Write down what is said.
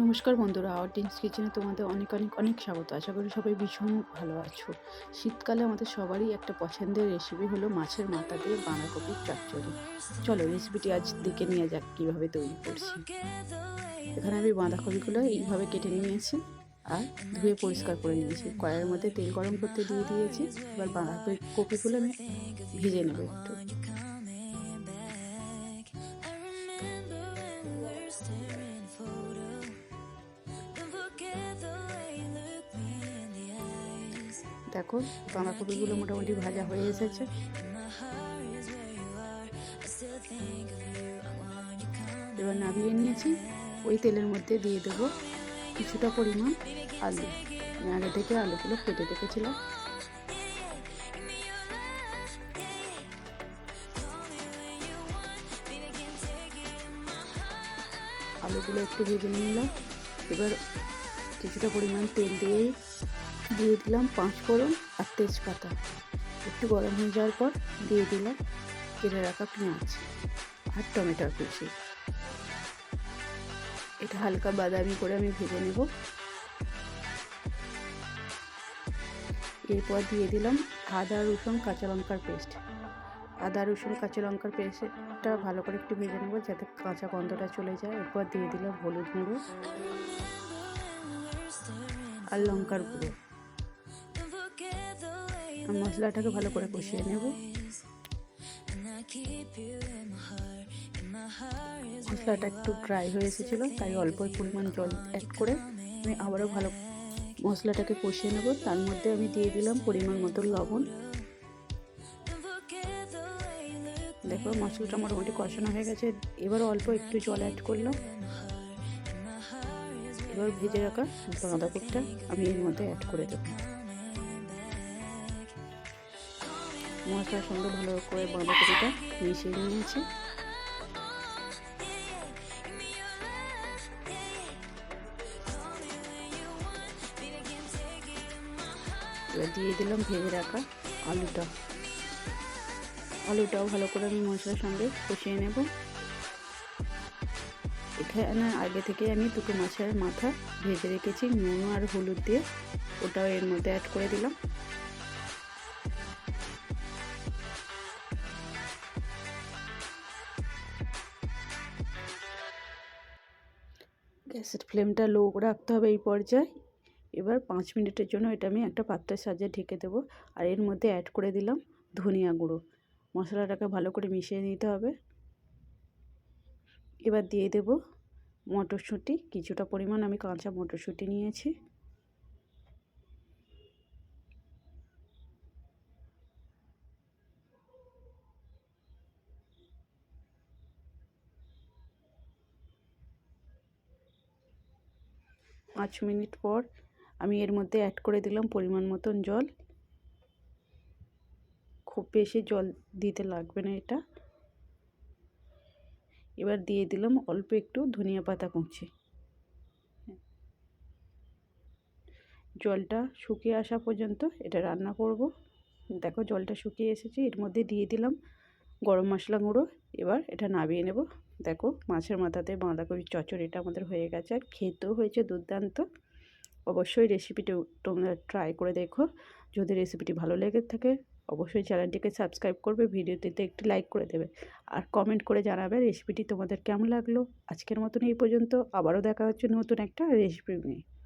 নমস্কার বন্ধুরা আওয়ার কিচেনে তোমাদের অনেক অনেক অনেক স্বাগত। আশা করি সবাই ভীষণ ভালো আছো। শীতকালে আমাদের সবারই একটা পছন্দের রেসিপি হলো মাছের মাথা দিয়ে বাঁধাকপির চচ্চড়ি। চলো রেসিপিটি আজ দেখে নিয়ে যাক কীভাবে তৈরি করছি। এখানে আমি বাঁধাকপিগুলো এইভাবে কেটে নিয়েছি আর ধুয়ে পরিষ্কার করে নিয়েছি। কড়াইয়ের মধ্যে তেল গরম করতে দিয়ে দিয়েছি। এবার বাঁধাকপি কপিগুলো আমি ভিজে নেব একটু। দেখো, বাঁধাকপিগুলো মোটামুটি ভাজা হয়ে এসেছে। এবার নামিয়ে নিয়েছি। ওই তেলের মধ্যে দিয়ে দেবো কিছুটা পরিমাণ আলু। আগে থেকে আলুগুলো কেটে রেখেছিলাম। আলুগুলো একটু ভেজে নিলাম। এবার কিছুটা পরিমাণ তেল দিয়ে দিয়ে দিলাম পাঁচ ফোড়ন আর তেজপাতা। একটু গরম হয়ে যাওয়ার পর দিয়ে দিলাম কেটে রাখা পেঁয়াজ আর টমেটোর কুচি এটা হালকা বাদামি করে আমি ভেজে নেব। এরপর দিয়ে দিলাম আদা, রসুন, কাঁচা লঙ্কার পেস্ট। আদা, রসুন, কাঁচা লঙ্কার পেস্টটা ভালো করে একটু ভেজে নেব যাতে কাঁচা গন্ধটা চলে যায়। এরপর দিয়ে দিলাম হলুদ গুঁড়ো আর লঙ্কার গুঁড়ো। মশলাটাকে ভালো করে কষিয়ে নেব। মশলাটা একটু ড্রাই হয়ে এসেছিল, তাই অল্প পরিমাণ জল অ্যাড করে আমি আবারও ভালো মশলাটাকে কষিয়ে নেব। তার মধ্যে আমি দিয়ে দিলাম পরিমাণ মতো লবণ। দেখো মশলাটা মোটামুটি কষানো হয়ে গেছে। এবার অল্প একটু জল অ্যাড করলাম। এবার ভেজে রাখা বাঁধাকপিটা আমি এর মধ্যে অ্যাড করে দেবো। মশলার সঙ্গে ভালো করে বাঁধাকপিটা মিশিয়ে নিয়েছি। দিয়ে দিলাম ভেজে রাখা আলুটা। আলুটাও ভালো করে আমি মশলার সঙ্গে কষিয়ে নেব। এখানে আগে থেকে আমি দুটো মাছের মাথা ভেজে রেখেছি, নুন আর হলুদ দিয়ে। ওটাও এর মধ্যে অ্যাড করে দিলাম। গ্যাসের ফ্লেমটা লো রাখতে হবে এই পর্যায়ে। এবার পাঁচ মিনিটের জন্য এটা আমি একটা পাত্রের সাহায্যে ঢেকে দেবো। আর এর মধ্যে অ্যাড করে দিলাম ধনিয়া গুঁড়ো। মশলাটাকে ভালো করে মিশিয়ে নিতে হবে। এবার দিয়ে দেব মটরশুঁটি। কিছুটা পরিমাণ আমি কাঁচা মটরশুঁটি নিয়েছি। পাঁচ মিনিট পর আমি এর মধ্যে অ্যাড করে দিলাম পরিমাণ মতন জল। খুব বেশি জল দিতে লাগবে না এটা। এবার দিয়ে দিলাম অল্প একটু ধনিয়া পাতা কুচি। জলটা শুকিয়ে আসা পর্যন্ত এটা রান্না করব। দেখো জলটা শুকিয়ে এসেছে, এর মধ্যে দিয়ে দিলাম গরম মশলা গুঁড়ো, এবার এটা নামিয়ে নেব। দেখো মাছের মাথাতে বাঁধাকপির চচ্চড়িটা আমাদের হয়ে গেছে আর খেতেও হয়েছে দুর্দান্ত। অবশ্যই রেসিপিটি তোমরা ট্রাই করে দেখো। যদি রেসিপিটি ভালো লেগে থাকে, অবশ্যই চ্যানেলটিকে সাবস্ক্রাইব করবে, ভিডিওটিতে একটি লাইক করে দেবে। আর কমেন্ট করে জানাবে রেসিপিটি তোমাদের কেমন লাগল। আজকের মতন এই পর্যন্ত। আবারও দেখা হচ্ছে নতুন একটা রেসিপি নিয়ে।